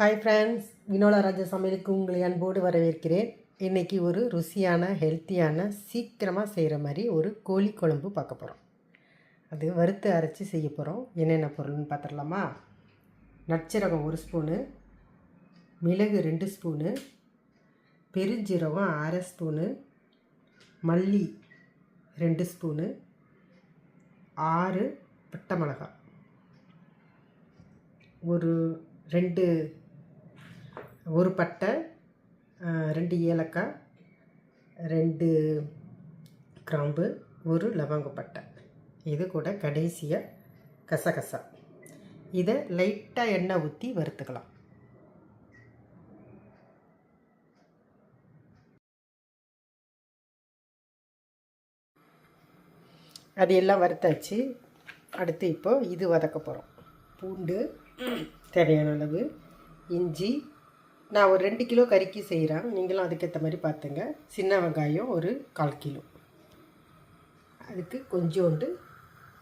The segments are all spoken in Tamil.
ஹாய் ஃப்ரெண்ட்ஸ் வினோலா ராஜா சமையலுக்கு உங்களை அன்போடு வரவேற்கிறேன். இன்றைக்கி ஒரு ருசியான ஹெல்த்தியான சீக்கிரமாக செய்கிற மாதிரி ஒரு கோழி குழம்பு பார்க்க போகிறோம் அது வறுத்து அரைச்சி செய்ய போகிறோம் என்னென்ன பொருள்னு பார்த்துடலாமா? நட்சரகம் ஒரு ஸ்பூனு மிளகு ரெண்டு ஸ்பூனு பெருஞ்சீரகம் அரை ஸ்பூனு மல்லி ரெண்டு ஸ்பூனு ஆறு பட்டை மிளகாய். ஒரு ரெண்டு ஒரு பட்டை ரெண்டு ஏலக்காய் ரெண்டு கிராம்பு ஒரு லவங்கப்பட்டை இது கூட கடைசியாக கசகசா. இதை லைட்டாக எண்ணெய் ஊற்றி வறுத்துக்கலாம். அது எல்லாம் வறுத்தாச்சு. அடுத்து இப்போ இது வதக்க போகிறோம் பூண்டு தேவையான அளவு இஞ்சி நான் ஒரு ரெண்டு கிலோ கறிக்கு செய்கிறேன் நீங்களும் அதுக்கேற்ற மாதிரி பார்த்துங்க சின்ன வெங்காயம் ஒரு கால் கிலோ. அதுக்கு கொஞ்சோண்டு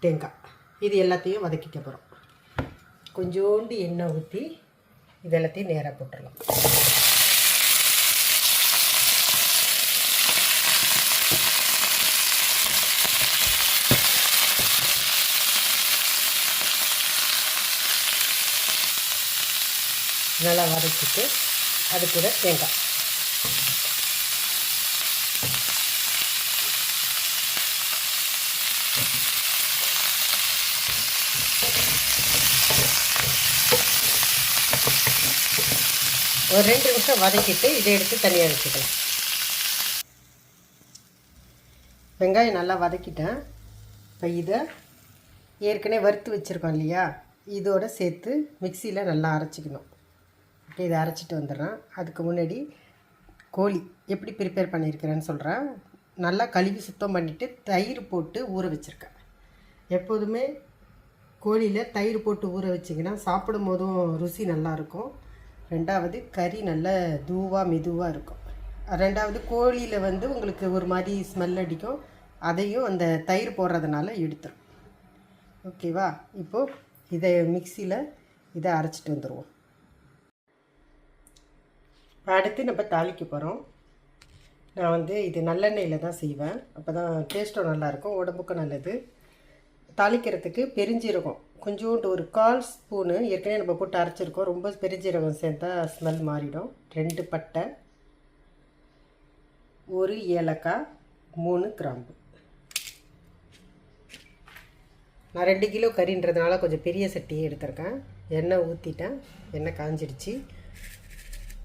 தேங்காய். இது எல்லாத்தையும் வதக்கிக்க போகிறோம் கொஞ்சோண்டு எண்ணெய் ஊற்றி இது எல்லாத்தையும் நேராக போட்டுடலாம் நல்லா வதக்கிட்டு அது கூட தேங்காய். ஒரு ரெண்டு நிமிஷம் வதக்கிட்டு இதை எடுத்து தனியாக வச்சுக்கலாம். வெங்காயம் நல்லா வதக்கிட்டேன். இப்போ இதை ஏற்கனவே வறுத்து வச்சுருக்கோம் இல்லையா? இதோட சேர்த்து மிக்சியில் நல்லா அரைச்சிக்கணும். இதை அரைச்சிட்டு வந்துடுறேன். அதுக்கு முன்னாடி கோழி எப்படி ப்ரிப்பேர் பண்ணியிருக்கிறேன்னு சொல்கிறேன் நல்லா கழுவி சுத்தம் பண்ணிவிட்டு தயிர் போட்டு ஊற வச்சுருக்கேன். எப்போதுமே கோழியில் தயிர் போட்டு ஊற வச்சிங்கன்னா சாப்பிடும் போதும் ருசி நல்லாயிருக்கும் ரெண்டாவது கறி நல்ல தூவாக மெதுவாக இருக்கும். ரெண்டாவது கோழியில் வந்து உங்களுக்கு ஒரு மாதிரி ஸ்மெல் அடிக்கும். அதையும் அந்த தயிர் போடுறதுனால எடுத்துரும். ஓகேவா இப்போது இதை மிக்சியில் இதை அரைச்சிட்டு வந்துடுவோம் அடுத்து நம்ம தாளிக்க போகிறோம் நான் வந்து இது நல்லெண்ணெயில் தான் செய்வேன். அப்போ தான் டேஸ்ட்டும் நல்லாயிருக்கும் உடம்புக்கும் நல்லது. தாளிக்கிறதுக்கு பெருஞ்சீரகம் கொஞ்சோண்டு ஒரு கால் ஸ்பூனு ஏற்கனவே நம்ம போட்டு அரைச்சிருக்கோம். ரொம்ப பெருஞ்சீரகம் சேர்த்தா ஸ்மெல் மாறிடும். ரெண்டு பட்டை ஒரு ஏலக்காய் மூணு கிராம்பு. நான் ரெண்டு கிலோ கறின்றதுனால கொஞ்சம் பெரிய சட்டியே எடுத்திருக்கேன். எண்ணெய் ஊற்றிட்டேன் எண்ணெய் காஞ்சிடுச்சு.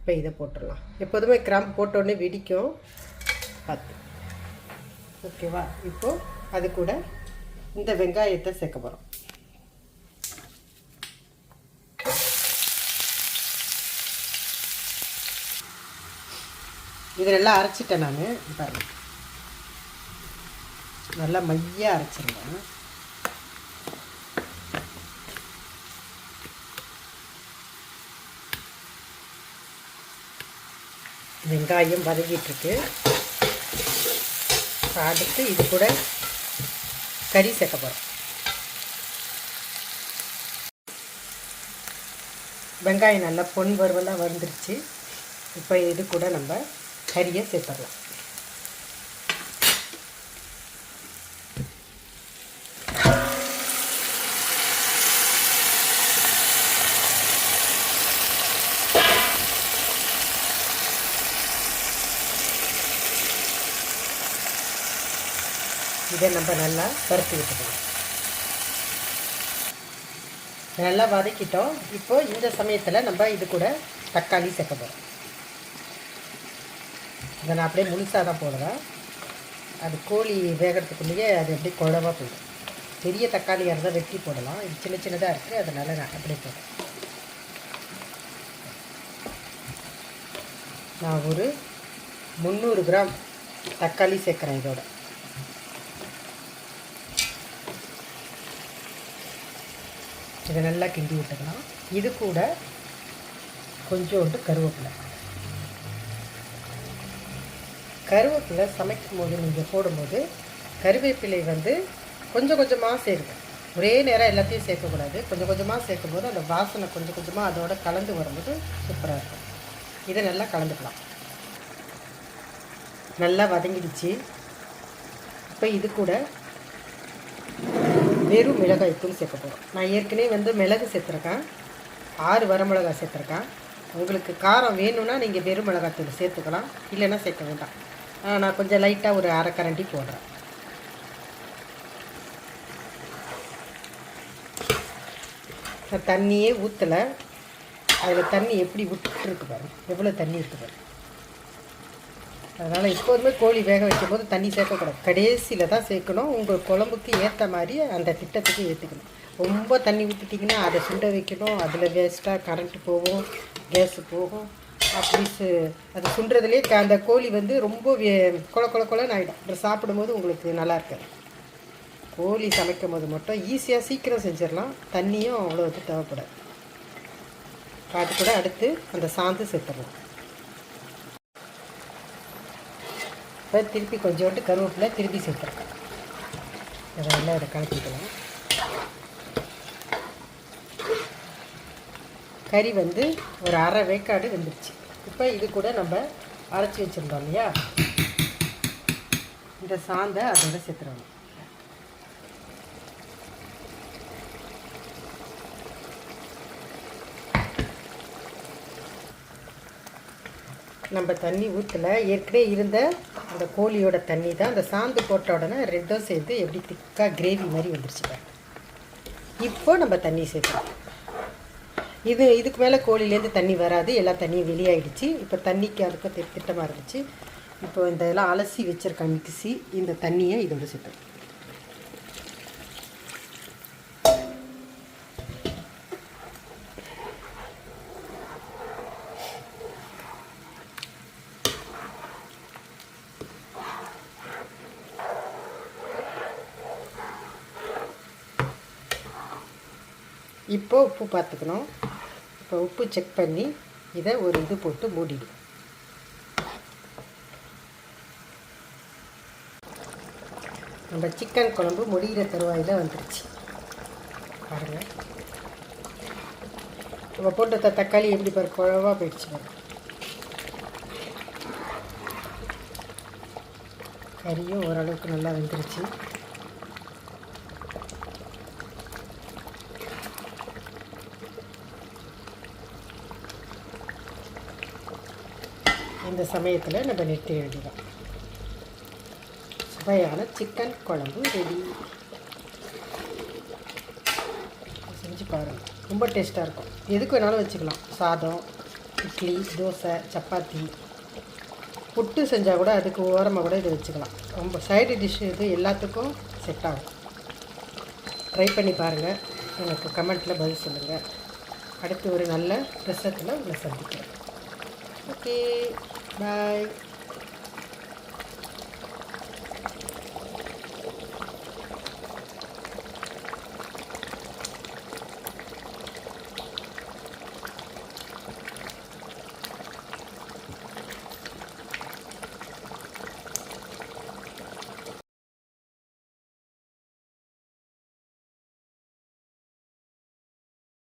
இப்போ இதை போட்டுடலாம். எப்போதுமே கிராம்பு போட்டோடனே வெடிக்கும். பார்த்து ஓகேவா இப்போது அது கூட இந்த வெங்காயத்தை சேர்க்க போகிறோம் இதெல்லாம் அரைச்சிட்டேன் நான். பாருங்க. நல்லா மையாக அரைச்சிருந்தேன் வெங்காயம் வதங்கிட்டுருக்கு அடுத்து இது கூட கறி சேர்க்க போகிறோம் வெங்காயம் நல்லா பொன் வறுவலாக வந்துருச்சு இப்போ இது கூட நம்ம கறியை சேர்த்துடலாம். இதை நம்ம நல்லா வறுத்து விட்டுக்கலாம். நல்லா வதக்கிட்டோம். இப்போ இந்த சமயத்தில் நம்ம இது கூட தக்காளி சேர்க்க போகிறோம் இதை நான் அப்படியே முழுசாக தான் போடுறேன் அது கோழி வேகிறதுக்குள்ளேயே அது அப்படியே குழவாக போயிடும். பெரிய தக்காளியாக இருந்தால் வெட்டி போடலாம். இது சின்ன சின்னதாக இருக்குது அதனால் நான் அப்படியே போடுறேன். நான் ஒரு முந்நூறு கிராம் தக்காளி சேர்க்குறேன் இதோட. இதை நல்லா கிண்டி விட்டுக்கலாம். இது கூட கொஞ்சோண்டு கருவேப்பிலை. கருவேப்பிலை சமைக்கும் போது நீங்கள் போடும்போது கருவேப்பிலை வந்து கொஞ்சம் கொஞ்சமாக சேருங்க ஒரே நேரம் எல்லாத்தையும் சேர்க்கக்கூடாது. கொஞ்சம் கொஞ்சமாக சேர்க்கும் போது அந்த வாசனை கொஞ்சம் கொஞ்சமாக அதோட கலந்து வரும்போது சூப்பராக இருக்கும். இதை நல்லா கலந்துக்கலாம். நல்லா வதங்கிடுச்சு. இப்போ இது கூட வெறும் மிளகாய் தூள் சேர்க்க போகிறோம் நான் ஏற்கனவே வந்து மிளகு சேர்த்துருக்கேன். ஆறு வரமிளகாய் சேர்த்துருக்கேன். உங்களுக்கு காரம் வேணும்னா நீங்கள் வெறும் மிளகாய் தூள் சேர்த்துக்கலாம். இல்லைன்னா சேர்க்க வேண்டாம். நான் கொஞ்சம் லைட்டாக ஒரு அரை கரண்டி போடுறேன். நான் தண்ணியே ஊற்றலை அதில் தண்ணி எப்படி விட்டுருக்கு பாருங்க. எவ்வளோ தண்ணி இருக்குது பாருங்க. அதனால் எப்போதுமே கோழி வேக வைக்கும் போது தண்ணி சேர்க்கக்கூடாது. கடைசியில் தான் சேர்க்கணும். உங்கள் குழம்புக்கு ஏற்ற மாதிரி அந்த திட்டத்துக்கு ஏற்றுக்கணும் ரொம்ப தண்ணி ஊற்றிட்டிங்கன்னா அதை சுண்ட வைக்கணும். அதில் வேஸ்ட்டாக கரண்ட்டு போகும் கேஸு போகும். அப்படி அது சுண்டுறதுலேயே அந்த கோழி வந்து ரொம்ப வே- கொல கொல கொலன்னு ஆகிடும் அப்புறம் சாப்பிடும்போது உங்களுக்கு நல்லா இருக்காது. கோழி சமைக்கும் போது மட்டும் ஈஸியாக சீக்கிரம் செஞ்சிடலாம். தண்ணியும் அவ்வளோ இது தேவைப்படாது. அது கூட அடுத்து அந்த சாந்து சேர்த்துடலாம். இப்போ திருப்பி கொஞ்சோண்டு கருவேப்பிலை திருப்பி சேர்த்துருக்கேன் இதெல்லாம் இதை கலக்கிக்கலாம். கறி வந்து ஒரு அரை வேக்காடு வெந்துருச்சு. இப்போ இது கூட நம்ம அரைச்சி வச்சுருந்தோம் இல்லையா? இந்த சாந்தை அதோட சேர்த்துருவோம் நம்ம தண்ணி ஊற்றல ஏற்கனவே இருந்த அந்த கோழியோட தண்ணி தான் அந்த சாந்து போட்ட உடனே ரெண்டும் சேர்த்து எப்படி திக்காக கிரேவி மாதிரி வந்துருச்சு பாருங்க இப்போ நம்ம தண்ணி சேர்க்கலாம் இது இதுக்கு மேலே கோழிலேருந்து தண்ணி வராது. எல்லா தண்ணியும் வெளியாகிடுச்சு இப்போ தண்ணிக்கு அதுக்கும் திட்டமாக இருந்துச்சு. இப்போ இந்த இதெல்லாம் அலசி வச்சிருக்க மிக்சி இந்த தண்ணியை இதோட சேர்த்து இப்போ உப்பு பார்த்துக்கணும். இப்போ உப்பு செக் பண்ணி இதை ஒரு இது போட்டு மூடிடும் நம்ம சிக்கன் குழம்பு முடிகிற தருவாயில் வந்துருச்சு. பாருங்கள் நம்ம போட்ட தக்காளி எப்படி பாரு குழவா போயிடுச்சு கறியும் ஓரளவுக்கு நல்லா வெந்துருச்சு. இந்த சமயத்தில் நம்ம நிறுத்தி வேண்டியதான் சுவையான சிக்கன் குழம்பு ரெடி செஞ்சு பாருங்கள் ரொம்ப டேஸ்ட்டாக இருக்கும். எதுக்கு வேணாலும் வச்சுக்கலாம். சாதம் இட்லி தோசை சப்பாத்தி. புட்டு செஞ்சால் கூட அதுக்கு ஓரமாக கூட இதை வச்சுக்கலாம். ரொம்ப சைடு டிஷ் இது எல்லாத்துக்கும் செட் ஆகும். ட்ரை பண்ணி பாருங்கள் எனக்கு கமெண்ட்டில் பதில் சொல்லுங்கள் அடுத்து ஒரு நல்ல ரெசத்தில் உங்களை சந்திக்கிறேன். ஓகே 拜。